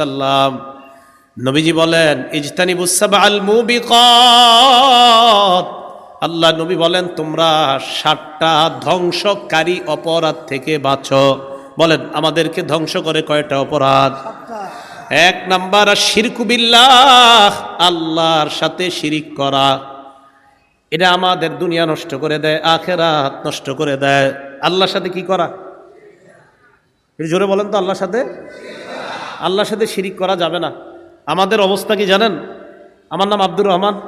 আল্লাহ নবীজি বলেন ইজতানিবুসাব আল আল্লাহ নবী বলেন, তোমরা সাতটা ধ্বংসকারী অপরাধ থেকে বাঁচো। বলেন, আমাদেরকে ধ্বংস করে কয়টা অপরাধ? এক নাম্বার শিরকুবিল্লাহ আল্লাহর সাথে শিরিক করা। এটা আমাদের দুনিয়া নষ্ট করে দেয়, আখেরাত নষ্ট করে দেয়। আল্লাহর সাথে কি করা? একটু জোরে বলেন তো আল্লাহর সাথে। আল্লাহর সাথে শিরিক করা যাবে না। আমাদের অবস্থা কি জানেন? আমার নাম আব্দুর রহমান,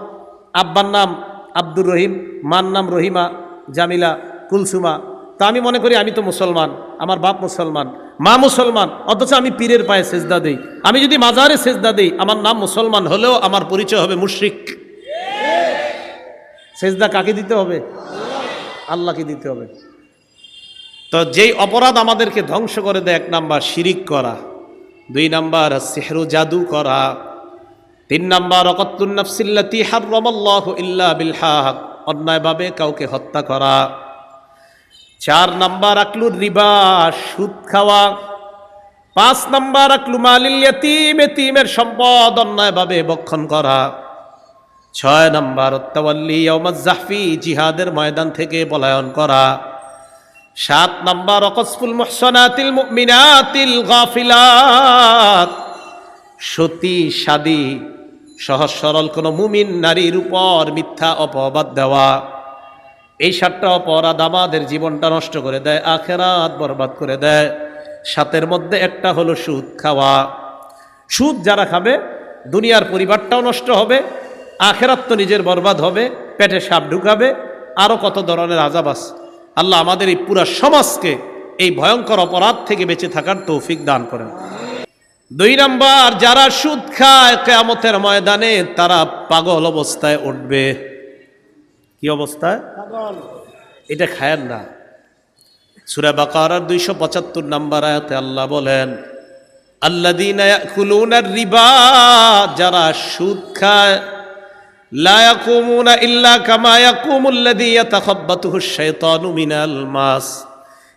আব্বার নাম আব্দুর রহিম, মার নাম রহিমা, জামিলা, কুলসুমা। তা আমি মনে করি আমি তো মুসলমান, আমার বাপ মুসলমান, মা মুসলমান, অথচ আমি পীরের পায়ে সেজদা দেই। আমি যদি মাজারে সেজদা দেই, আমার নাম মুসলমান হলেও আমার পরিচয় হবে মুশরিক। সেজদা কাকে দিতে হবে? আল্লাহকে দিতে হবে। তো যেই অপরাধ আমাদেরকে ধ্বংস করে দেয়, এক নাম্বার শিরিক করা, দুই নাম্বার সেহরু জাদু করা, তিন নাম্বার অকত্তুন্নফসিল্লাতি হাক, অন্যায়ভাবে কাউকে হত্যা করা, চার নাম্বার আকলুর রিবা, সুদ খাওয়া, পাঁচ নাম্বার আকলু মালিল ইয়াতিম, এতিমের সম্পদ অন্যায়ভাবে বক্ষণ করা, ছয় নাম্বার অত্তাওয়াল্লি জাহফি, জিহাদের ময়দান থেকে পলায়ন করা সাত নাম্বার, অকসফুল মুহসনাতিল মিনাতিল গাফিলাত। সতী, সাদী, সহজ সরল কোনো মুমিন নারীর উপর মিথ্যা অপবাদ দেওয়া। এই সাতটা অপরাধ আমাদের জীবনটা নষ্ট করে দেয়, আখেরাত বরবাদ করে দেয়। সাতের মধ্যে একটা হলো সুদ খাওয়া। সুদ যারা খাবে, দুনিয়ার পরিবারটাও নষ্ট হবে, আখেরাত তো নিজের বরবাদ হবে, পেটে সাপ ঢুকাবে আরও কত ধরনের আজাব আছে। আল্লাহ আমাদের এই পুরা সমাজকে এই ভয়ঙ্কর অপরাধ থেকে বেঁচে থাকার তৌফিক দান করেন। দুই নাম্বার যারা সুদ খায় কেয়ামতের ময়দানে তারা পাগল অবস্থায় উঠবে। কি অবস্থায়? এটা খায়ের না। সুরা বাকার দুইশো পঁচাত্তর নাম্বার আয়াতে আল্লাহ বলেন আল্লাদিন রিবা যারা সুদ খায় لا يقومون إلا كما يقوم الذي يتخبطه الشيطان من الماس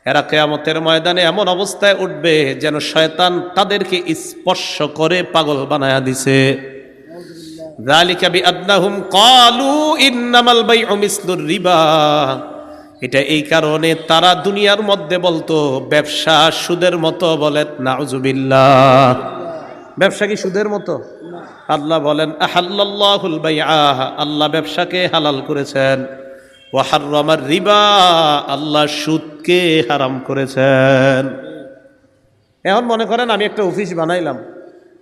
এরা কেয়ামতের ময়দানে এমন অবস্থায় উঠবে যেন শয়তান তাদেরকে স্পর্শ করে পাগল বানায়া দিছে ذلك بأنهم قالوا إنما البيع مثل الربا এটা এই কারণে তারা দুনিয়ার মধ্যে বলতো ব্যবসা সুদের মতো বলে নাউজুবিল্লাহ ব্যবসা কি সুদের মতো আল্লাহ বলেন আহাল্লাহুল বাইআহ আল্লাহ ব্যবসাকে হালাল করেছেন। ওয়াহাররামার রিবা আল্লাহ সুদকে হারাম করেছেন। এখন মনে করেন, আমি একটা অফিস বানাইলাম।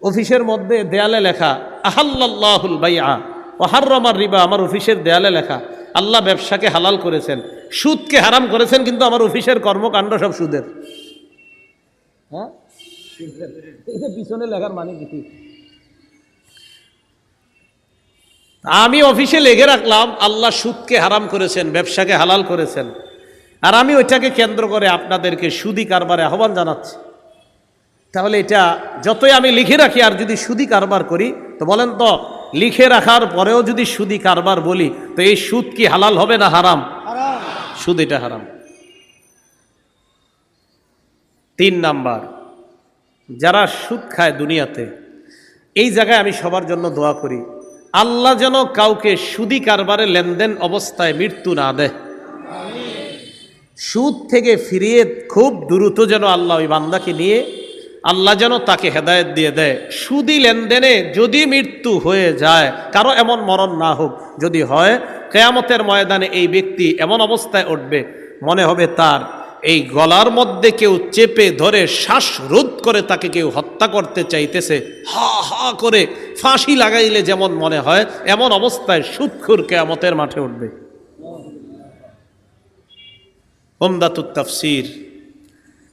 অফিসের মধ্যে দেয়ালে লেখা আহাল্লাহুল বাইআ ওয়াহাররামার রিবা আমার অফিসের দেয়ালে লেখা, আল্লাহ ব্যবসাকে হালাল করেছেন, সুদকে হারাম করেছেন, কিন্তু আমার অফিসের কর্মকাণ্ড সব সুদের। হ্যাঁ? পিছনে লেখার মানে কি? আমি অফিসে লেগে রাখলাম, আল্লাহ সুদকে হারাম করেছেন, ব্যবসাকে হালাল করেছেন। আর আমি ওইটাকে কেন্দ্র করে আপনাদেরকে সুদি কারবারে আহ্বান জানাচ্ছি। তাহলে এটা যতই আমি লিখে রাখি, আর যদি সুদি কারবার করি, তো বলেন তো, লিখে রাখার পরেও যদি সুদি কারবার বলি, তো এই সুদ কি হালাল হবে না হারাম? সুদ এটা হারাম। তিন নাম্বার, যারা সুদ খায় দুনিয়াতে, এই জায়গায় আমি সবার জন্য দোয়া করি। আল্লাহ যেন কাউকে সুদি কারবারে লেনদেন অবস্থায় মৃত্যু না দেয়। সুদ থেকে ফিরিয়ে খুব দ্রুত যেন আল্লাহ ওই বান্দাকে নিয়ে আল্লাহ যেন তাকে হেদায়ত দিয়ে দেয়। সুদি লেনদেনে যদি মৃত্যু হয়ে যায়, কারও এমন মরণ না হোক, যদি হয়, কেয়ামতের ময়দানে এই ব্যক্তি এমন অবস্থায় উঠবে, মনে হবে তার এই গলার মধ্যে কেউ চেপে ধরে শ্বাসরোধ করে তাকে কেউ হত্যা করতে চাইতেছে। হা হা করে ফাঁসি লাগাইলে যেমন মনে হয়, এমন অবস্থায় সুৎখুর কেয়ামতের মাঠে উঠবে। ওমদাতুত তাফসির,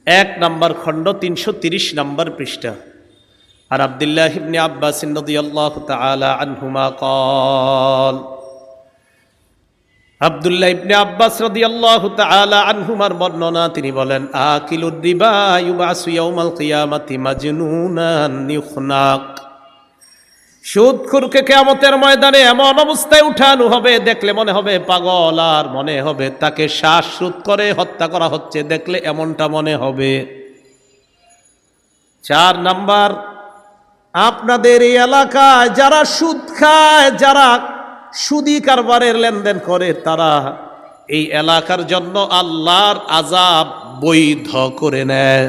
এক নম্বর খণ্ড, তিনশো তিরিশ নম্বর পৃষ্ঠা। আর আবদুল্লাহ ইবনে আব্বাস নদিয়াল্লাহ তাআলা আনহুমা কল, আবদুল্লাহ ইবনে আব্বাস রাদিয়াল্লাহু তাআলা আনহুমার বর্ণনা, তিনি বলেন, আকিলুর রিবা ইউবাসু ইয়াউমাল কিয়ামাতি মাজনুনান ইউখনাক। সুদখুরকে কেয়ামতের ময়দানে এমন অবস্থায় উঠানো হবে, দেখলে মনে হবে পাগল, আর মনে হবে তাকে শ্বাসরোধ করে হত্যা করা হচ্ছে, দেখলে এমনটা মনে হবে। চার নাম্বার, আপনাদের এই এলাকায় যারা সুদ খায়, যারা সুদি কারবারের লেনদেন করে, তারা এই এলাকার জন্য আল্লাহর আজাব বৈধ করে নেয়।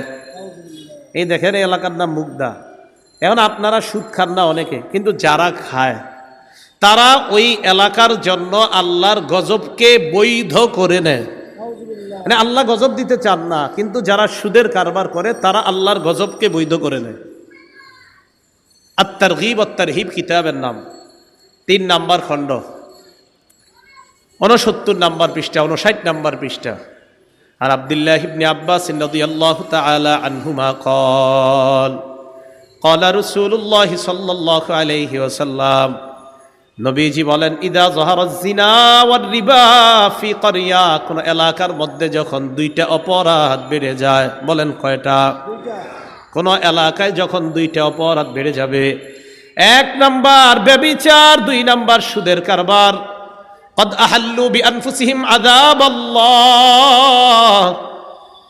এই দেখেন এলাকার নাম মুগদা। এখন আপনারা সুদ খান না অনেকে, কিন্তু যারা খায়, তারা ওই এলাকার জন্য আল্লাহর গজবকে বৈধ করে নেয়। মানে আল্লাহ গজব দিতে চান না, কিন্তু যারা সুদের কারবার করে, তারা আল্লাহর গজবকে বৈধ করে নেয়। আত্মার গিব আত্মার হিব কিতাবের নাম। তিন নাম্বার খণ্ড। ঊনসত্তর নাম্বার পৃষ্ঠা, ঊনষাট নাম্বার পৃষ্ঠা। আর আবদুল্লাহ ইবনে আব্বাস আল্লাহ আনহুমা কল। قال رسول الله صلى الله عليه وسلم নবীজি বলেন ইদা জহারাজ জিনা ওয়ার রিবা ফি করিয়া কোন এলাকার মধ্যে যখন দুইটা অপরাধ বেড়ে যায় বলেন কয়টা কোন এলাকায় যখন দুইটা অপরাধ বেড়ে যাবে এক নাম্বার ব্যবিচার দুই নাম্বার সুদের কারবার قد أحلوا بأنفسهم عذاب الله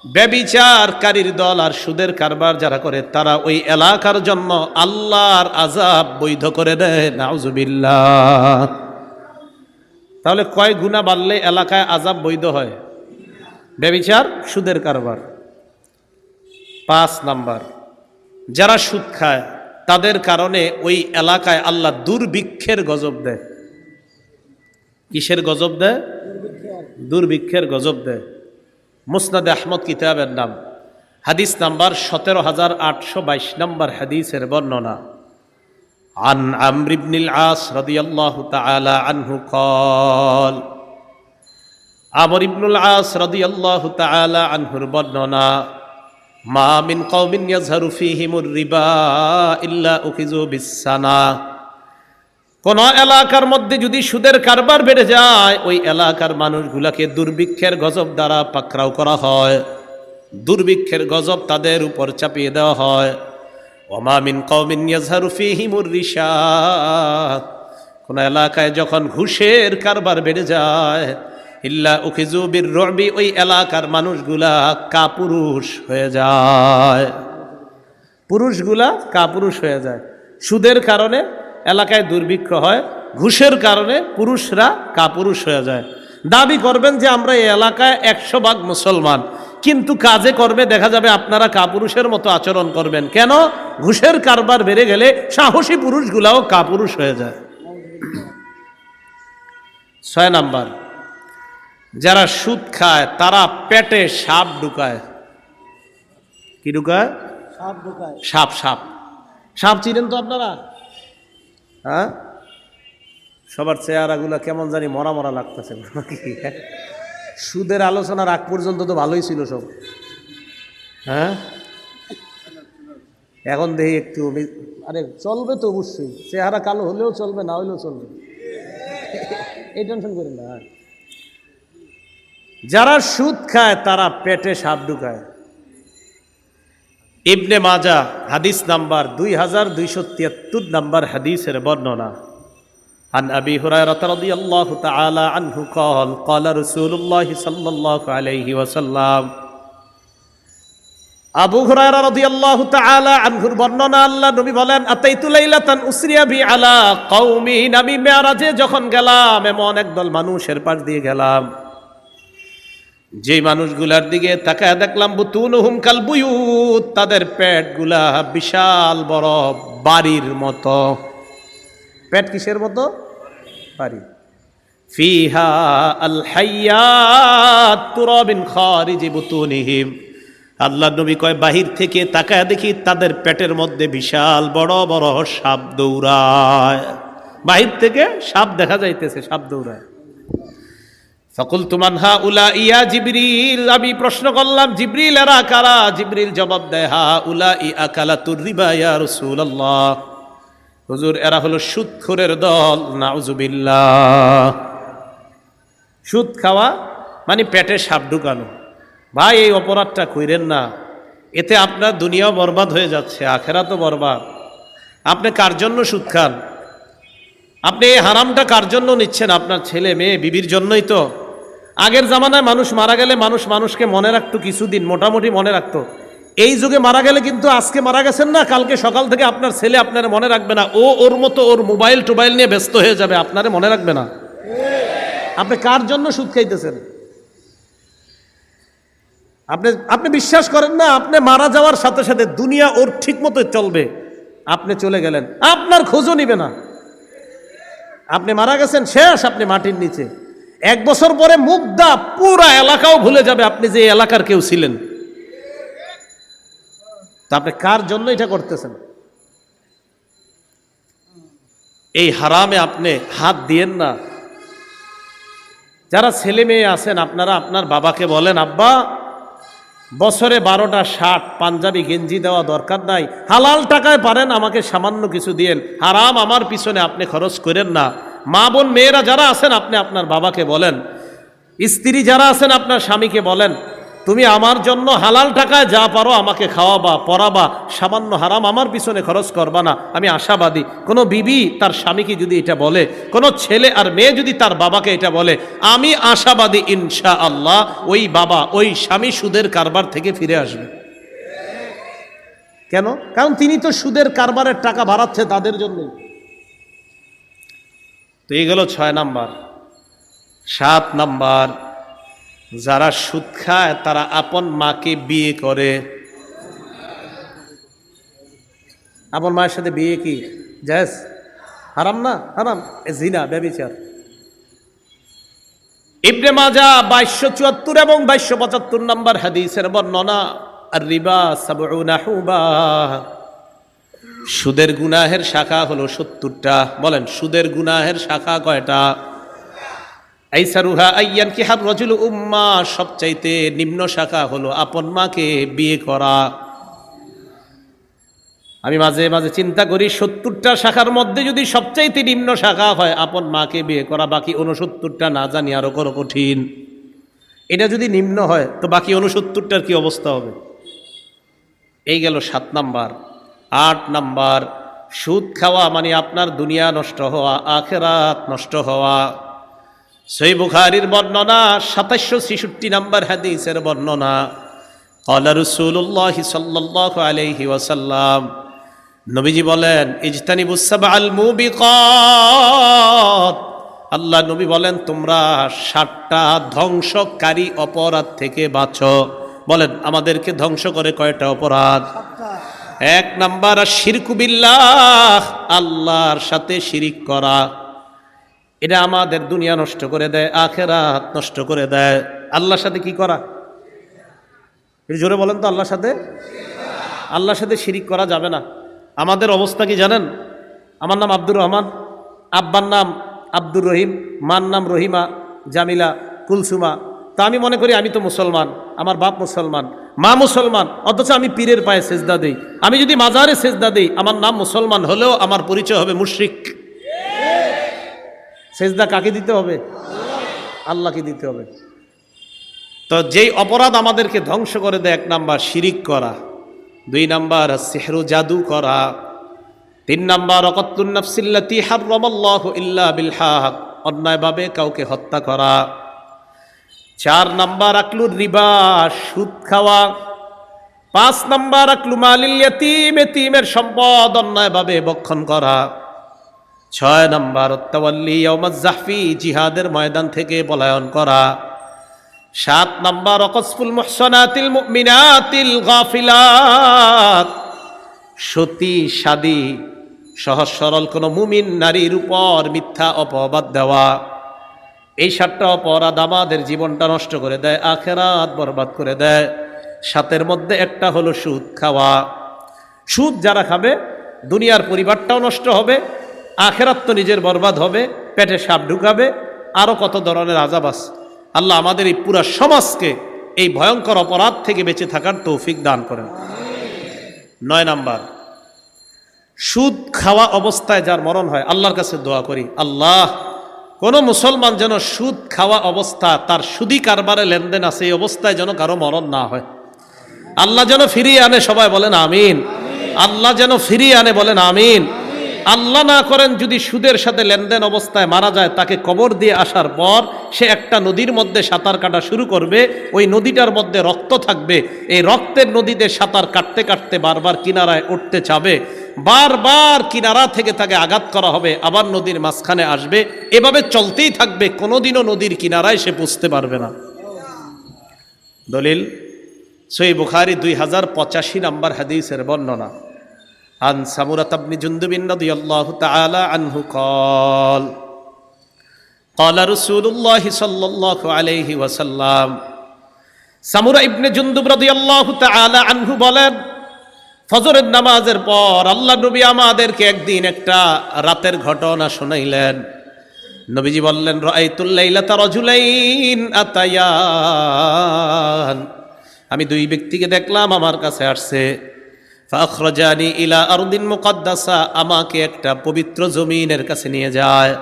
ব্যবিচারকারীর দল আর সুদের কারবার যারা করে, তারা ওই এলাকার জন্য আল্লাহর আজাব বৈধ করে দেয়। নাউজুবিল্লাহ। তাহলে কয় গুণা বাড়লে এলাকায় আজাব বৈধ হয়? ব্যবিচার, সুদের কারবার। পাঁচ নাম্বার, যারা সুদ খায়, তাদের কারণে ওই এলাকায় আল্লাহ দুর্ভিক্ষের গজব দেয়। কিসের গজব দেয়? দুর্ভিক্ষের গজব দেয়। মুসনাদে আহমদ কিতাবের নাম হাদিস নাম্বার সতেরো হাজার আটশো বাইশ নম্বর হাদিসের বর্ণনা عن عمرو بن العاص رضي الله تعالى عنه قال আমর ইবনুল আস রাদিয়াল্লাহু তাআলা আনহুর বর্ণনা মা মিন কওমিন ইয়াজহারু ফীহিমুর রিবা ইল্লা উখিযু বিসানা কোন এলাকার মধ্যে যদি সুদের কারবার বেড়ে যায়, ওই এলাকার মানুষগুলাকে দুর্ভিক্ষের গজব দ্বারা পাকড়াও করা হয়। দুর্ভিক্ষের গজব তাদের উপর চাপিয়ে দেওয়া হয়। ওমামিন কৌমিন কোন এলাকায় যখন ঘুষের কারবার বেড়ে যায়, ইল্লা উখিজু বির রবি, ওই এলাকার মানুষগুলা কাপুরুষ হয়ে যায়। পুরুষগুলা কাপুরুষ হয়ে যায়। সুদের কারণে এলাকায় দুর্ভিক্ষ হয় ঘুষের কারণে পুরুষরা কাপুরুষ হয়ে যায়। দাবি করবেন যে আমরা এই এলাকায় একশো ভাগ মুসলমান কিন্তু কাজে করবে দেখা যাবে আপনারা কাপুরুষের মতো আচরণ করবেন। কেন? ঘুষের কারবার বেড়ে গেলে সাহসী পুরুষগুলাও কাপুরুষ হয়ে যায়। ছয় নাম্বার যারা সুদ খায় তারা পেটে সাপ ঢুকায়। কি ঢুকায়? সাপ ঢোকায়। সাপ সাপ। সাপ চিনেন তো আপনারা? হ্যাঁ? সবার চেহারাগুলো কেমন জানি মরা মরা লাগতেছে। সুদের আলোচনার আগ পর্যন্ত তো ভালোই ছিল সব। হ্যাঁ? এখন দেখি একটু আরে চলবে তো অবশ্যই। চেহারা কালো হলেও চলবে, না হলেও চলবে। এই টেনশন করি না। যারা সুদ খায়, তারা পেটে সাপ ঢুকায়। ইবনে মাজা হাদিস নাম্বার দুই হাজার দুইশো তিয়াত্তর নাম্বার হাদিসের বর্ণনা عن أبي هريرة رضي الله تعالى عنه قال قال رسول الله صلى الله عليه وسلم আবু হুরায়রা রাদিয়াল্লাহু তাআলা আনহুর বর্ণনা আল্লাহ নবী বলেন আতাইতু লাইলাতান উসরিয়া বি আলা কওমিন আমি মেরাজে যখন গেলাম এমন একদল মানুষের পাশ দিয়ে গেলাম যে মানুষগুলার দিকে তাকায় দেখলাম বুতুন হুমকাল বুয়ুত, তাদের পেটগুলা বিশাল বড় বাড়ির মতো। পেট কিসের মতো? বাড়ি। ফিহা আল তুরাবিন খারিজি বুতুনিহিম। আল্লাহ নবী কয়, বাহির থেকে তাকায় দেখি তাদের পেটের মধ্যে বিশাল বড় বড় সাপ দৌড়ায়। বাহির থেকে সাপ দেখা যাইতেছে, সাপ দৌড়ায়। সকল তুমান হা উলা ইয়া জিবরিল, আমি প্রশ্ন করলাম, জিবরিল এরা কারা? জিবরিল জবাব দেয় হা উলা ই আকালা তুর রিবা ইয়া রাসূলুল্লাহ। হুজুর, এরা হলো সুদখোরের দল, নাউজুবিল্লাহ। সুদ খাওয়া মানে পেটে সাপ ঢুকানো। ভাই, এই অপরাধটা কইরেন না। এতে আপনার দুনিয়াও বরবাদ হয়ে যাচ্ছে আখেরা তো বরবাদ। আপনি কার জন্য সুদ খান? আপনি এই হারামটা কার জন্য নিচ্ছেন? আপনার ছেলে, মেয়ে, বিবির জন্যই তো। আগের জামানায় মানুষ মারা গেলে মানুষ মানুষকে মনে রাখতো কিছুদিন, মোটামুটি মনে রাখতো। এই যুগে মারা গেলে কিন্তু আজকে মারা গেছেন না, কালকে সকাল থেকে আপনার ছেলে আপনার মনে রাখবে না। ও ওর মতো ওর মোবাইল, টোবাইল নিয়ে ব্যস্ত হয়ে যাবে, আপনারে মনে রাখবে না। আপনি কার জন্য সুদ খাইতেছেন? আপনি আপনি বিশ্বাস করেন না, আপনি মারা যাওয়ার সাথে সাথে দুনিয়া ওর ঠিক মতো চলবে। আপনি চলে গেলেন, আপনার খোঁজও নিবে না। আপনি মারা গেছেন, শেষ আপনি মাটির নিচে। এক বছর পরে মুগ্ধা পুরা এলাকাও ভুলে যাবে আপনি যে এলাকার কেউ ছিলেন। তা আপনি কার জন্য এটা করতেছেন? এই হারামে আপনি হাত দিয়েন না। যারা ছেলে মেয়ে আছেন, আপনারা আপনার বাবাকে বলেন, আব্বা, বছরে বারোটা শার্ট, পাঞ্জাবি, গেঞ্জি দেওয়া দরকার নাই। হালাল টাকায় পারেন, আমাকে সামান্য কিছু দিয়েন। হারাম আমার পিছনে আপনি খরচ করেন না। মা বোন মেয়েরা যারা আছেন, আপনি আপনার বাবাকে বলেন। স্ত্রী যারা আছেন, আপনার স্বামীকে বলেন, তুমি আমার জন্য হালাল টাকায় যা পারো আমাকে খাওয়াবা পরাবা সামান্য হারাম আমার পিছনে খরচ করবা না। আমি আশাবাদী। কোনো বিবি তার স্বামীকে যদি এটা বলে, কোনো ছেলে আর মেয়ে যদি তার বাবাকে এটা বলে, আমি আশাবাদী ইনশা আল্লাহ ওই বাবা, ওই স্বামী সুদের কারবার থেকে ফিরে আসবে। কেন? কারণ তিনি তো সুদের কারবারের টাকা বাড়াচ্ছে তাদের জন্যই। তো এই গেল ছয় নাম্বার। সাত নাম্বার, যারা সুদ খায় তারা আপন মাকে বিয়ে করে। আপন মায়ের সাথে বিয়ে কি? জায়েজ? হারাম না? হারাম। জিনা, ব্যবিচার। ইবনে মাজা বাইশশো চুয়াত্তর এবং বাইশশো পঁচাত্তর নম্বর হাদিসের বর্ণনা আর রিবা সাবউনা হুবা। সুদের গুনাহের শাখা হলো সত্তরটা। বলেন, সুদের গুনাহের শাখা কয়টা? আইসারুহা আইয়ান কি হার রজুল উম্মা, সবচাইতে নিম্ন শাখা হলো আপন মাকে বিয়ে করা। আমি মাঝে মাঝে চিন্তা করি, সত্তরটা শাখার মধ্যে যদি সবচাইতে নিম্ন শাখা হয়, আপন মাকে বিয়ে করা, বাকি উনসত্তরটা না জানি আরও কোনো কঠিন। এটা যদি নিম্ন হয়, তো বাকি উনসত্তরটার কি অবস্থা হবে? এই গেল সাত নাম্বার। আট নাম্বার, সুদ খাওয়া মানে আপনার দুনিয়া নষ্ট হওয়া, আখেরাত নষ্ট হওয়া। সই বুখারির বর্ণনা, সাতাশশো ছেষট্টি নাম্বার হাদিসের বর্ণনা। কলা রসুল্লাহ সাল্লাহ আলহি ওয়াসাল্লাম, নবীজি বলেন ইজতানি বুসাব আল মুবিকত। আল্লাহ নবী বলেন, তোমরা সাতটা ধ্বংসকারী অপরাধ থেকে বাঁচো। বলেন, আমাদেরকে ধ্বংস করে কয়টা অপরাধ? এক নাম্বার শিরকুবিল্লাহ আল্লাহর সাথে শিরিক করা। এটা আমাদের দুনিয়া নষ্ট করে দেয়, আখেরাত নষ্ট করে দেয়। আল্লাহর সাথে কি করা? জোরে বলেন তো, আল্লাহর সাথে? আল্লাহর সাথে শিরিক করা যাবে না। আমাদের অবস্থা কি জানেন? আমার নাম আব্দুর রহমান, আব্বার নাম আব্দুর রহিম, মার নাম রহিমা, জামিলা, কুলসুমা। তা আমি মনে করি, আমি তো মুসলমান, আমার বাপ মুসলমান। মা মুসলমান, অথচ আমি পীরের পায়ে সেজদা দেই। আমি যদি মাজারে সেজদা দেই, আমার নাম মুসলমান হলেও আমার পরিচয় হবে মুশরিক। সেজদা কাকে দিতে হবে? আল্লাহকে দিতে হবে। তো যেই অপরাধ আমাদেরকে ধ্বংস করে দেয়, এক নাম্বার শিরিক করা, দুই নাম্বার সেহরু জাদু করা, তিন নাম্বার অকত্তুন্নফসিল্লাতি হার্রমাল্লাহ ইল্লা বিল হক, অন্যায়ভাবে কাউকে হত্যা করা। চার নাম্বার আকলুর রিবা, সুদ খাওয়া। পাঁচ নাম্বার আকলু মালিল ইয়াতিম, এতিমের সম্পদ অন্যায়ভাবে বক্ষণ করা। ছয় নাম্বার অত্তাওয়াল্লি ইয়াউমাজ জাহফি, জিহাদের ময়দান থেকে পলায়ন করা। সাত নাম্বার অকসফুল মুহসনাতিল মুমিনাতিল গাফিলাত। সতী, সাদী, সহজ সরল কোনো মুমিন নারীর উপর মিথ্যা অপবাদ দেওয়া। এই সাতটা অপরাধ আমাদের জীবনটা নষ্ট করে দেয়, আখেরাত বরবাদ করে দেয়। সাতের মধ্যে একটা হলো সুদ খাওয়া। সুদ যারা খাবে, দুনিয়ার পরিবারটাও নষ্ট হবে, আখেরাত তো নিজের বরবাদ হবে, পেটে সাপ ঢুকাবে আরও কত ধরনের আজাব আছে। আল্লাহ আমাদের এই পুরা সমাজকে এই ভয়ঙ্কর অপরাধ থেকে বেঁচে থাকার তৌফিক দান করেন। নয় নাম্বার, সুদ খাওয়া অবস্থায় যার মরণ হয়, আল্লাহর কাছে দোয়া করি, আল্লাহ কোনো মুসলমান যেন সুদ খাওয়া অবস্থা, তার সুদি কারবারে লেনদেন আছে, এই অবস্থায় যেন কারও মরণ না হয়। আল্লাহ যেন ফিরিয়ে আনে, সবাই বলেন আমিন। আল্লাহ যেন ফিরিয়ে আনে, বলেন আমিন। আল্লাহ না করেন যদি সুদের সাথে লেনদেন অবস্থায় মারা যায়, তাকে কবর দিয়ে আসার পর সে একটা নদীর মধ্যে সাঁতার কাটা শুরু করবে, ওই নদীটার মধ্যে রক্ত থাকবে। এই রক্তের নদীতে সাঁতার কাটতে কাটতে বারবার কিনারায় উঠতে চাবে। বারবার কিনারা থেকে তাকে আঘাত করা হবে আবার নদীর মাঝখানে আসবে এভাবে চলতেই থাকবে কোনোদিনও নদীর কিনারায় সে বুঝতে পারবে না দলিল সই বুখারি দুই হাজার পঁচাশি নম্বর হাদিসের বর্ণনা عن سمرة بن جندب رضي الله تعالى عنه قال قال رسول الله صلى الله عليه وسلم সামুরা ইবনে জুন্দুব রাদিয়াল্লাহু তাআলা আনহু বলেন ফজরের নামাজের পর আল্লাহ নবী আমাদেরকে একদিন একটা রাতের ঘটনা শুনাইলেন। নবীজি বললেন আতায়ান। আমি দুই ব্যক্তিকে দেখলাম, আমার কাছে আসছে। ফাখরাজানি ইলা আরদিন মুকদ্দাসা, আমাকে একটা পবিত্র জমিনের কাছে নিয়ে যায়।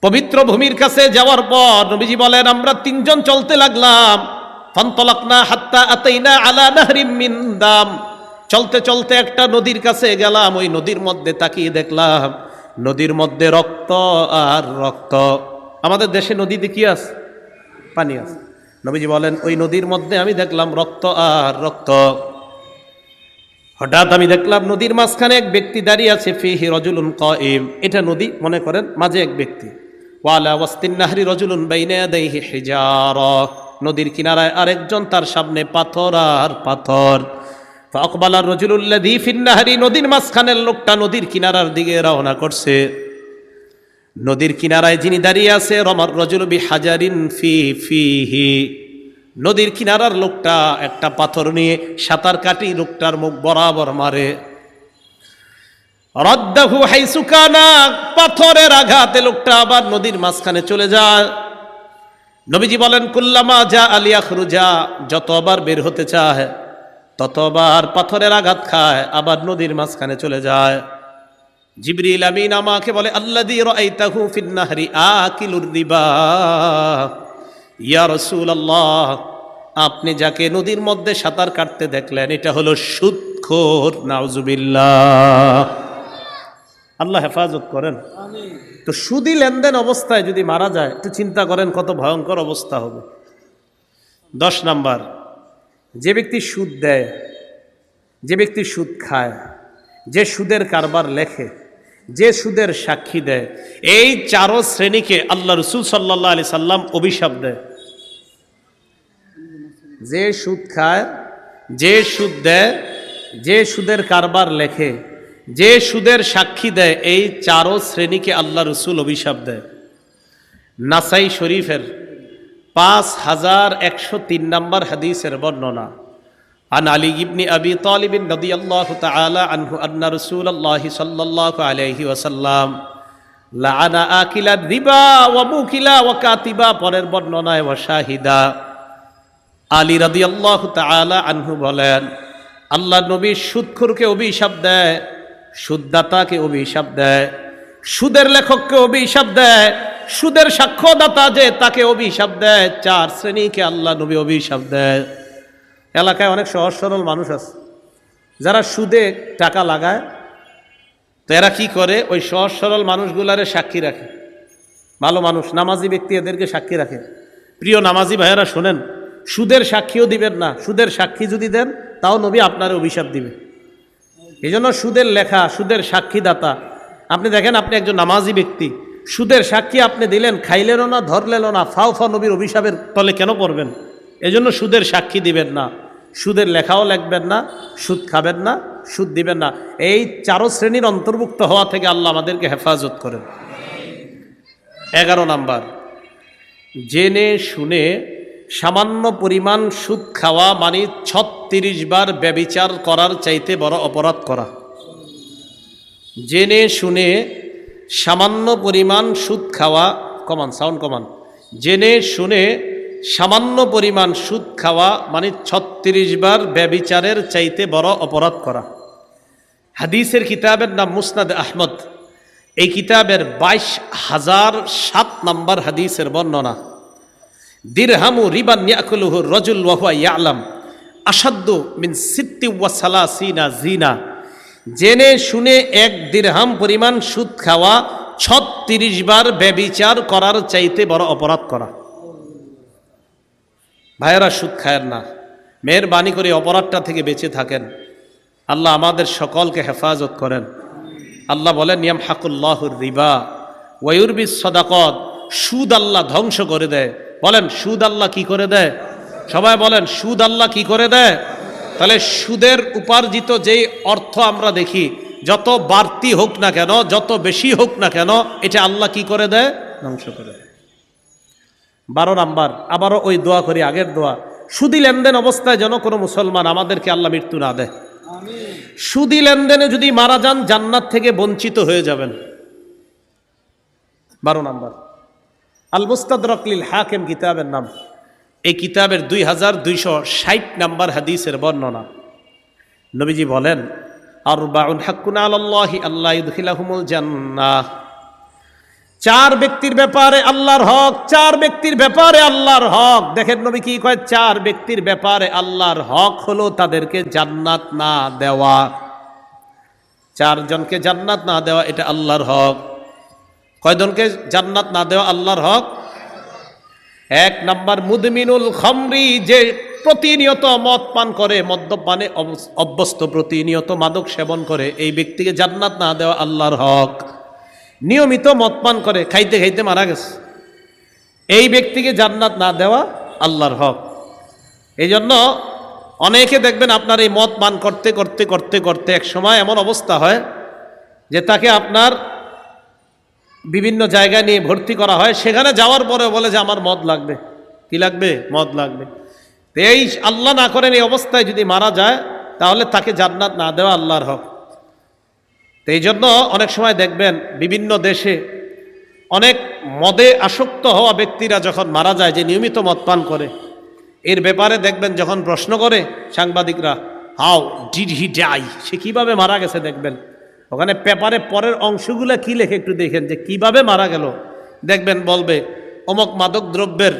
পবিত্র ভূমির কাছে যাওয়ার পর নবীজি বলেন, আমরা তিনজন চলতে লাগলাম। ফান্তলাকনা হাত্তা আতাইনা আলা নাহরিম মিন দাম। চলতে চলতে একটা নদীর কাছে গেলাম, ওই নদীর মধ্যে তাকিয়ে দেখলাম, নদীর মধ্যে রক্ত আর রক্ত। আমাদের দেশে নদীতে কি আছে? পানি আছে। নবীজি বলেন, ওই নদীর মধ্যে আমি দেখলাম রক্ত আর রক্ত। হঠাৎ আমি দেখলাম নদীর মাঝখানে এক ব্যক্তি দাঁড়িয়ে আছে, ফিহি রজুলুন কয়েম এটা নদী, মনে করেন, মাঝে এক ব্যক্তি। ওয়ালা ওয়াস্তিন নাহরি রজুলুন বাইনে দেহি হিজার। নদীর কিনারায় আরেকজন, তার সামনে পাথর আর পাথর। আকবালার রজুলুল্লাদি ফিন্নাহারি, নদীর মাঝখানের লোকটা নদীর কিনারার দিকে রওনা করছে। নদীর কিনারায় যিনি দাঁড়িয়ে আছে, রমার রজুল বি হাজারিন ফি ফিহি। নদীর কিনারার লোকটা একটা পাথর নিয়ে সাঁতার কাটি লোকটার মুখ বরাবর মারে। রদ্দাহু হাইসুকানা পাথরের আঘাতে লোকটা আবার নদীর মাঝখানে চলে যায়। নবীজি বলেন, কুল্লামা যা আলিয়া খুরুজা যতবার বের হতে চায়। ততবার পাথরের আঘাত খায় আবার নদীর মাঝখানে চলে যায়। জিবরিল আমিন আমাকে বলে আল্লাহ আল্লাদি রাইতাহু ফিন্নাহরি আকিলুর রিবা। ইয়া রাসূলুল্লাহ আপনি যাকে নদীর মধ্যে সাঁতার কাটতে দেখলেন এটা হলো সুদখোর নাউজুবিল্লাহ। আল্লাহ হেফাজত করেন। তো সুদি লেনদেন অবস্থায় যদি মারা যায় একটু চিন্তা করেন কত ভয়ঙ্কর অবস্থা হবে। দশ নাম্বার যে ব্যক্তি সুদ দেয়, যে ব্যক্তি সুদ খায়, যে সুদের কারবার লেখে, যে সুদের সাক্ষী দেয়, এই চারো শ্রেণীকে আল্লাহ রসুল সাল্লাহ আলি সাল্লাম অভিশাপ দেয়। যে সুদ খায়, যে সুদ দেয়, যে সুদের কারবার লেখে, যে সুদের সাক্ষী দেয়, এই চারো শ্রেণীকে আল্লাহ রসুল অভিশাপ দেয়। নাসাই শরীফের পাঁচ হাজার একশো তিন নম্বর হাদিসের বর্ণনা عن علي بن أبي طالب رضي الله تعالى عنه أن رسول الله صلى الله عليه وسلم لعن آكل الربا وموكلا وكاتبا পরের বর্ণনায় ওয়াশাহিদা আলী রাদিয়াল্লাহু তাআলা আনহু বলেন আল্লাহ নবী সুদখোরকে অভিশাপ দেয় সুদদাতাকে অভিশাপ দেয় সুদের লেখককে অভিশাপ দেয় সুদের সাক্ষ্যদাতা যে তাকে অভিশাপ দেয়, চার শ্রেণীকে আল্লাহ নবী অভিশাপ দেয়। এলাকায় অনেক সহজ সরল মানুষ আছে। যারা সুদে টাকা লাগায়, তো এরা কি করে? ওই সহজ সরল মানুষগুলারে সাক্ষী রাখে। ভালো মানুষ, নামাজি ব্যক্তি এদেরকে সাক্ষী রাখে। প্রিয় নামাজি ভাইয়েরা, শোনেন, সুদের সাক্ষীও দিবেন না। সুদের সাক্ষী যদি দেন, তাও নবী আপনার অভিশাপ দিবে। এই জন্য সুদের লেখা, সুদের সাক্ষীদাতা, আপনি দেখেন, আপনি একজন নামাজি ব্যক্তি। সুদের সাক্ষী আপনি দিলেন, খাইলেনও না, ধরলেনও না, ফাও ফা নবীর অভিশাপের তলে কেন পড়বেন? এজন্য সুদের সাক্ষী দিবেন না। সুদের লেখাও লিখবেন না, সুদ খাবেন না, সুদ দিবেন না। এই চারো শ্রেণির অন্তর্ভুক্ত হওয়া থেকে আল্লাহ আমাদেরকে হেফাজত করেন। এগারো নাম্বার, জেনে শুনে সামান্য পরিমাণ সুদ খাওয়া মানে ছত্রিশ বার ব্যবিচার করার চাইতে বড় অপরাধ করা। জেনে শুনে সামান্য পরিমাণ সুদ খাওয়া, কমান সাউন্ড কমান। জেনে শুনে সামান্য পরিমাণ সুদ খাওয়া মানে ছত্রিশ বার ব্যবিচারের চাইতে বড় অপরাধ করা। হাদিসের কিতাবের নাম মুসনাদ আহমদ। এই কিতাবের বাইশ হাজার সাত নম্বর হাদিসের বর্ণনা। দিরহামু রিবান রজুল ওয়াহুয়া ইয়ালাম। আসাদ্দু মিন সিত্তি ওয়াসালাসিনা জিনা। জেনে শুনে এক দিরহাম পরিমাণ সুদ খাওয়া, ছত্রিশ বার ব্যবিচার করার চাইতে বড় অপরাধ করা। ভাইয়েরা, সুদ খায়ের না। মেহরবানি করে অপরাধটা থেকে বেঁচে থাকেন। আল্লাহ আমাদের সকলকে হেফাজত করেন। আল্লাহ বলেন নিয়ম হাকুল্লাহুর রিবা ওয়ুরবি সদাকত, সুদ আল্লাহ ধ্বংস করে দেয়। বলেন, সুদ আল্লাহ কি করে দেয়? সবাই বলেন, সুদ আল্লাহ কি করে দেয়? তাহলে সুদের উপার্জিত যেই অর্থ আমরা দেখি যত বাড়তি হোক না কেন যত বেশি হোক না কেন এটা আল্লাহ কি করে দেয়? ধ্বংস করে দেয়। বারো নাম্বার আবারও ওই দোয়া করি আগের দোয়া। সুদি লেনদেন অবস্থায় যেন কোনো মুসলমান আমাদেরকে আল্লাহ মৃত্যু না দেয়। সুদি লেনদেনে যদি মারা যান জান্নাত থেকে বঞ্চিত হয়ে যাবেন। বারো নাম্বার আল মুস্তাদরকলিল হাকেম কিতাবের নাম। এই কিতাবের দুই হাজার দুইশো ষাট নাম্বার হাদিসের বর্ণনা। নবীজি বলেন আর বাউন হাক্কুন আল্লাহি আল্লাহ ইদখিলাহুমুল জান্নাহ। চার ব্যক্তির ব্যাপারে আল্লাহর হক, চার ব্যক্তির ব্যাপারে আল্লাহর হক। দেখেন নবী কি কয়, চার ব্যক্তির ব্যাপারে আল্লাহর হক হলো তাদেরকে জান্নাত না দেওয়া। চারজনকে জান্নাত না দেওয়া, এটা আল্লাহর হক। কয়জনকে জান্নাত না দেওয়া, আল্লাহর হক? এক নাম্বার মুদমিনুল খমরি যে প্রতিনিয়ত মদ পান করে, মদ্যপানে অভ্যস্ত প্রতিনিয়ত মাদক সেবন করে, এই ব্যক্তিকে জান্নাত না দেওয়া আল্লাহর হক। নিয়মিত মদ পান করে, খাইতে খাইতে মারা গেছে। এই ব্যক্তিকে জান্নাত না দেওয়া আল্লাহর হক। এই জন্য অনেকে দেখবেন আপনার এই মদ পান করতে করতে করতে করতে এক সময় এমন অবস্থা হয় যে তাকে আপনার বিভিন্ন জায়গায় নিয়ে ভর্তি করা হয়, সেখানে যাওয়ার পরে বলে যে আমার মদ লাগবে। কি লাগবে? মদ লাগবে। তো এই আল্লাহ না করেন এই অবস্থায় যদি মারা যায়, তাহলে তাকে জান্নাত না দেওয়া আল্লাহর হক। তো এই জন্য অনেক সময় দেখবেন বিভিন্ন দেশে অনেক মদে আসক্ত হওয়া ব্যক্তিরা যখন মারা যায়, যে নিয়মিত মদ পান করে, এর ব্যাপারে দেখবেন যখন প্রশ্ন করে সাংবাদিকরা হাও ডিড হি ডাই সে কীভাবে মারা গেছে দেখবেন। ওখানে পেপারে পরের অংশগুলো কি লেখে একটু দেখেন যে কীভাবে মারা গেল। দেখবেন বলবে, অমক মাদক দ্রব্যের,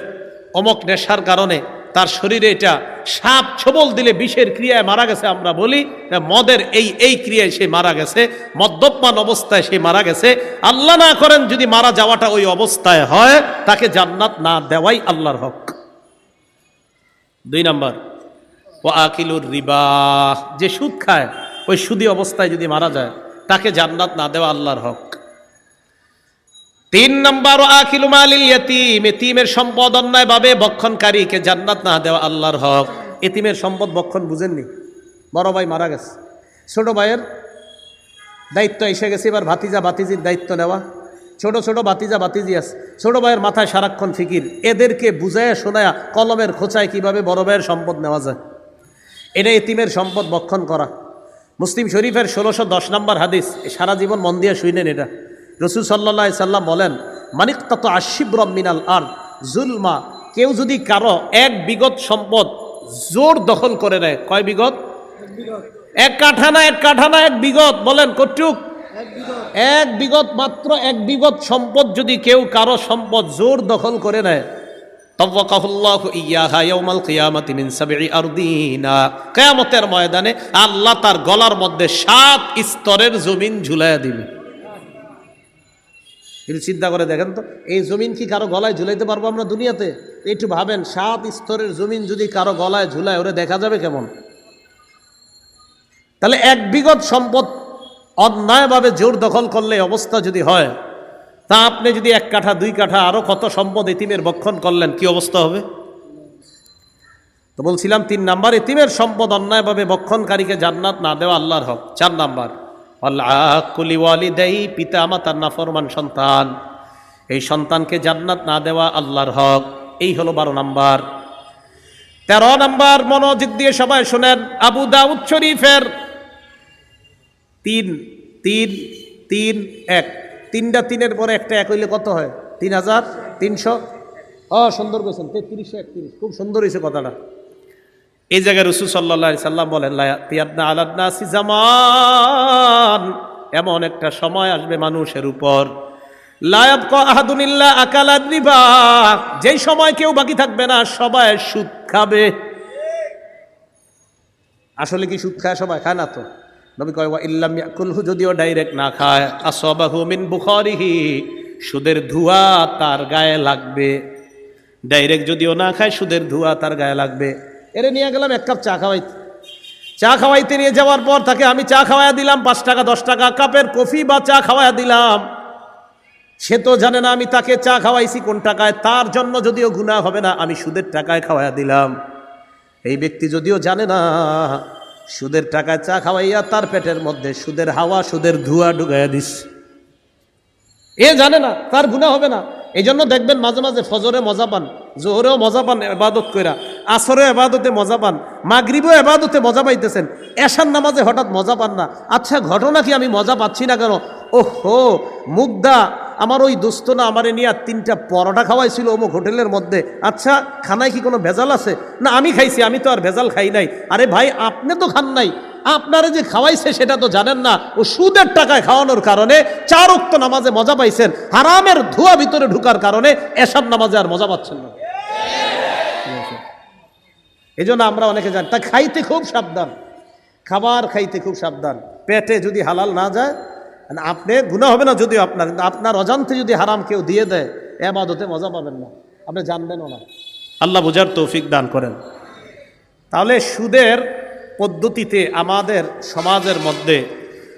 অমক নেশার কারণে তার শরীরে এটা সাপ ছবল দিলে বিষের ক্রিয়ায় মারা গেছে আমরা বলি মদের এই এই ক্রিয়ায় সে মারা গেছে, মদ্যপান অবস্থায় সে মারা গেছে। আল্লাহ না করেন যদি মারা যাওয়াটা ওই অবস্থায় হয়, তাকে জান্নাত না দেওয়াই আল্লাহর হক। দুই নম্বর ও আকিলুর রিবা যে সুদ খায়, ওই সুদি অবস্থায় যদি মারা যায় তাকে জান্নাত না দেওয়া আল্লাহর হক। তিন নম্বর ও আকিলু মালিল ইয়তিম। এতিমের সম্পদ অন্যায় অন্যায়ভাবে বক্ষণকারীকে জান্নাত না দেওয়া আল্লাহর হক। এতিমের সম্পদ বক্ষণ বুঝেননি। বড় ভাই মারা গেছে। ছোট ভাইয়ের দায়িত্ব এসে গেছে। এবার ভাতিজা, ভাতিজির দায়িত্ব নেওয়া। ছোট ছোট ভাতিজা, ভাতিজি আছে। ছোট ভাইয়ের মাথায় সারাক্ষণ ফিকির। এদেরকে বুঝায়, শোনায়া, কলমের খোঁচায় কীভাবে বড় ভাইয়ের সম্পদ নেওয়া যায়? এটা এতিমের সম্পদ বক্ষণ করা। মুসলিম শরীফের ষোলোশো দশ নম্বর হাদিস সারা জীবন মন দিয়ে শুইনেন এটা। রসুল সাল্লা সাল্লাম বলেন মানিক তত আশিব্রম মিনাল আর জুলমা, কেউ যদি কারও এক বিগত সম্পদ জোর দখল করে নেয়, কয় বিগত? এক কাঠানা এক কাঠানা, এক বিগত, বলেন কটুক। এক বিগত মাত্র এক বিগত সম্পদ যদি কেউ কারও সম্পদ জোর দখল করে নেয় কিয়ামতের ময়দানে আল্লাহ তার গলার মধ্যে সাত স্তরের জমিন ঝুলাইয়া দিবে। একটু চিন্তা করে দেখেন তো, এই জমিন কি কারও গলায় ঝুলাইতে পারব আমরা দুনিয়াতে? একটু ভাবেন, সাত স্তরের জমিন যদি কারও গলায় ঝুলায়, ওরে দেখা যাবে কেমন? তাহলে এক বিগত সম্পদ অন্যায়ভাবে জোর দখল করলে অবস্থা যদি হয় তা আপনি যদি এক কাঠা, দুই কাঠা, আরও কত সম্পদ এতিমের বক্ষণ করলেন, কি অবস্থা হবে? তো বলছিলাম, তিন নাম্বার, এতিমের সম্পদ অন্যায়ভাবে বক্ষণকারীকে জান্নাত না দেওয়া আল্লাহর হক। চার নাম্বার আল্লাহলি ওয়ালিদাই পিতা মাতার নাফরমান সন্তান। এই সন্তানকে জান্নাত না দেওয়া আল্লাহর হক। এই হলো বারো নাম্বার। তেরো নাম্বার মনোযোগ দিয়ে সবাই শোনেন, আবু দাউদ শরীফের তিন তিন তিন, এক। তিনটা তিনের পরে একটা এক হইলে কত হয়? তিন হাজার তিনশো? অ, সুন্দর বলছেন তেত্রিশশো একত্রিশ। খুব সুন্দর হয়েছে কথাটা। এই জায়গায় রসুল সাল্লা সাল্লাম বলেন তিয়াদনা আলাদনা জামান। এমন একটা সময় আসবে মানুষের উপর। লায়াব আহাদুনিল্লা আকালাদিবা যেই সময় কেউ বাকি থাকবে না, সবাই সুদ খাবে। আসলে কি সুদ খায় সবাই? খায় না তো? নবী কয় ইল্লাম ইয়াকুলহু যদিও ডাইরেক্ট না খায়। আসবাহু মিন বুখারিহি সুদের ধোঁয়া তার গায়ে লাগবে। ডাইরেক্ট যদিও না খায়, সুদের ধোঁয়া তার গায়ে লাগবে। এরে নিয়ে গেলাম, এক কাপ চা খাওয়াইতে চা খাওয়াইতে নিয়ে যাওয়ার পর তাকে আমি চা খাওয়াইয়া দিলাম, পাঁচ টাকা, দশ টাকা, কাপের কফি বা চা খাওয়াইয়া দিলাম। সে তো জানে না আমি তাকে চা খাওয়াইছি কোন টাকায়, তার জন্য যদিও গুণা হবে না, আমি সুদের টাকায় খাওয়াইয়া দিলাম। এই ব্যক্তি যদিও জানে না সুদের টাকায় চা খাওয়াইয়া তার পেটের মধ্যে সুদের হাওয়া, সুদের ধোঁয়া ঢুকাইয়া দিস। এ জানে না, তার গুণা হবে না। এই জন্য দেখবেন মাঝে মাঝে ফজরে মজা পান, জোহরেও মজা পান এবাদত কইরা, আসরেও এবাদতে মজা পান, মাগরিবও এবাদতে মজা পাইতেছেন, এশার নামাজে হঠাৎ মজা পান না। আচ্ছা ঘটনা কি আমি মজা পাচ্ছি না কেন? ও হো মুগ্ধা আমার ওই দোস্ত না আমারে নিয়ে আর তিনটা পরোটা খাওয়াইছিল অমুক হোটেলের মধ্যে। আচ্ছা খানায় কি কোনো ভেজাল আছে? না, আমি খাইছি, আমি তো আর ভেজাল খাই নাই। আরে ভাই, আপনি তো খান নাই। আপনারে যে খাওয়াইছে সেটা তো জানেন না। ও সুদের টাকায় খাওয়ানোর কারণে চার উক্ত নামাজে মজা পাইছেন। হারামের ধোয়া ভিতরে ঢুকার কারণে এসব নামাজে আর মজা পাচ্ছেন না। এই জন্য আমরা অনেকে জানি, তা খাইতে খুব সাবধান। খাবার খাইতে খুব সাবধান। পেটে যদি হালাল না যায় আপনি গুণা হবে না যদিও আপনার, কিন্তু আপনার অজান্তে যদি হারাম কেউ দিয়ে দেয়, এবাদতে মজা পাবেন না। আপনি জানবেনও না। আল্লাহ বুঝার তৌফিক দান করেন। তাহলে সুদের পদ্ধতিতে আমাদের সমাজের মধ্যে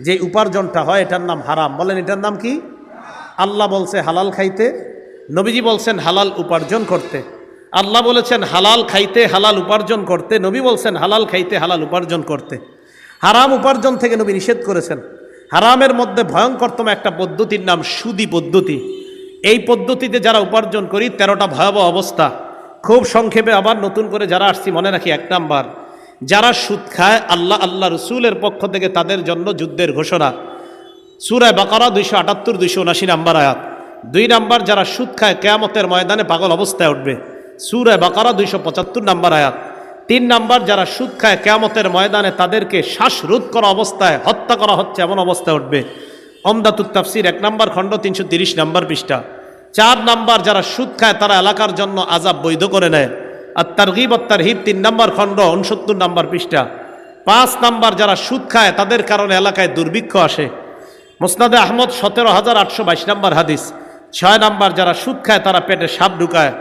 যে উপার্জনটা হয়, এটার নাম হারাম। বলেন, এটার নাম কি? আল্লাহ বলছে হালাল খাইতে, নবীজি বলছেন হালাল উপার্জন করতে। আল্লাহ বলেছেন হালাল খাইতে হালাল উপার্জন করতে, নবী বলছেন হালাল খাইতে হালাল উপার্জন করতে। হারাম উপার্জন থেকে নবী নিষেধ করেছেন। হারামের মধ্যে ভয়ঙ্করতম একটা পদ্ধতির নাম সুদি পদ্ধতি। এই পদ্ধতিতে যারা উপার্জন করি, তেরোটা ভয়াবহ অবস্থা। খুব সংক্ষেপে আবার নতুন করে যারা আসছি, মনে রাখি এক নাম্বার। যারা সুদ খায়, আল্লাহ আল্লাহ রসুলের পক্ষ থেকে তাদের জন্য যুদ্ধের ঘোষণা। সুরায় বাকারা দুইশো আটাত্তর, দুইশো উনাশি নাম্বার আয়াত। দুই নাম্বার, যারা সুদ খায়, কেয়ামতের ময়দানে পাগল অবস্থায় উঠবে। সুরায় বাকারা দুইশো পঁচাত্তর নাম্বার আয়াত। তিন নাম্বার, যারা সুদ খায় কেয়ামতের ময়দানে তাদেরকে শ্বাসরোধ করা অবস্থায় হত্যা করা হচ্ছে, এমন অবস্থায় উঠবে। অমদাতুত তাফসির এক নম্বর, খণ্ড তিনশো তিরিশ নম্বর পৃষ্ঠা। চার নাম্বার, যারা সুদ খায় তারা এলাকার জন্য আজাব বৈধ করে নেয়। আর তারগিব, আর তারহিব তিন নম্বর, খণ্ড উনসত্তর নম্বর পৃষ্ঠা। পাঁচ নাম্বার, যারা সুদ খায় তাদের কারণে এলাকায় দুর্ভিক্ষ আসে। মোসনাদে আহমদ, সতেরো হাজার আটশো বাইশ নম্বর হাদিস। ছয় নাম্বার, যারা সুদ খায় তারা পেটে সাপ ঢুকায়।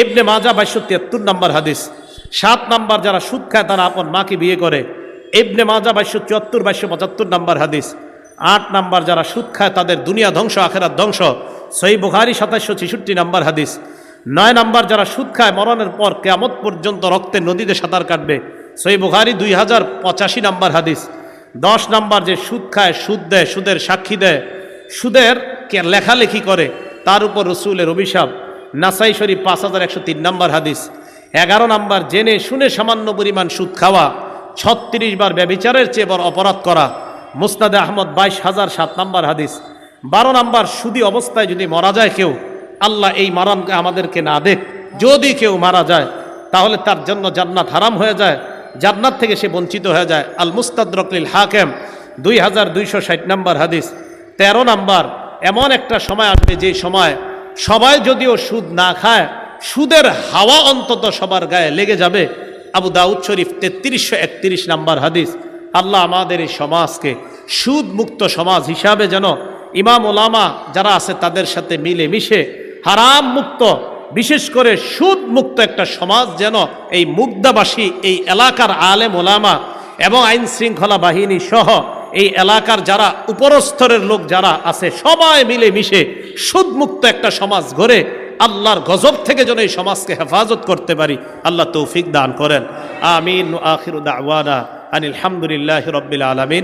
এবনে মাজা বাইশশো তিয়াত্তর নম্বর হাদিস। সাত নাম্বার যারা সুদ খায় তারা আপন মাকে বিয়ে করে। এবনে মাজা বাইশশো চুয়াত্তর, বাইশশো পঁচাত্তর নম্বর হাদিস। আট নাম্বার যারা সুদ খায় তাদের দুনিয়া ধ্বংস, আখেরাত ধ্বংস। সই বুখারি সাতাশশো ছেষট্টি নম্বর হাদিস। নয় নাম্বার যারা সুদ খায় মরণের পর কেয়ামত পর্যন্ত রক্তের নদীতে সাঁতার কাটবে। সই বুখারি দুই হাজার পঁচাশি নাম্বার হাদিস। দশ নাম্বার যে সুদ খায় সুদ দেয়, সুদের সাক্ষী দেয়। সুদের কে লেখালেখি করে, তার উপর রসুলের অভিশাপ। নাসাই শরীফ পাঁচ হাজার একশো তিন নম্বর হাদিস। এগারো নাম্বার, জেনে শুনে সামান্য পরিমাণ সুদ খাওয়া, ছত্রিশ বার ব্যবিচারের চেয়ে বড় অপরাধ করা। মুস্তাদে আহমদ, বাইশ হাজার সাত নম্বর হাদিস। বারো নাম্বার, সুদি অবস্থায় যদি মারা যায় কেউ, আল্লাহ এই মারানকে আমাদেরকে না দেখ। যদি কেউ মারা যায়, তাহলে তার জন্য জান্নাত হারাম হয়ে যায়, জান্নাত থেকে সে বঞ্চিত হয়ে যায়। আল মুস্তাদরকলিল হাকেম, দুই হাজার দুইশো ষাট নম্বর হাদিস। তেরো নাম্বার, এমন একটা সময় আসবে যে সময় সবাই যদিও সুদ না খায় সুদের হাওয়া অন্তত সবার গায়ে লেগে যাবে। আবু দাউদ শরীফ তেত্রিশশো একত্রিশ নাম্বার হাদিস। আল্লাহ আমাদের এই সমাজকে সুদ মুক্ত সমাজ হিসাবে যেন ইমাম ওলামা যারা আছে তাদের সাথে মিলে মিশে হারাম মুক্ত বিশেষ করে সুদ মুক্ত একটা সমাজ যেন এই মুগ্ধাবাসী এই এলাকার আলেম ওলামা এবং আইন শৃঙ্খলা বাহিনী সহ এই এলাকার যারা উপরস্তরের লোক যারা আছে সবাই মিলে মিশে সুদমুক্ত একটা সমাজ গড়ে আল্লাহর গজব থেকে যেন এই সমাজকে হেফাজত করতে পারি। আল্লাহ তৌফিক দান করেন। আমিন আখির আনিল হামদুলিল্লাহ রব্বিল আলমিন।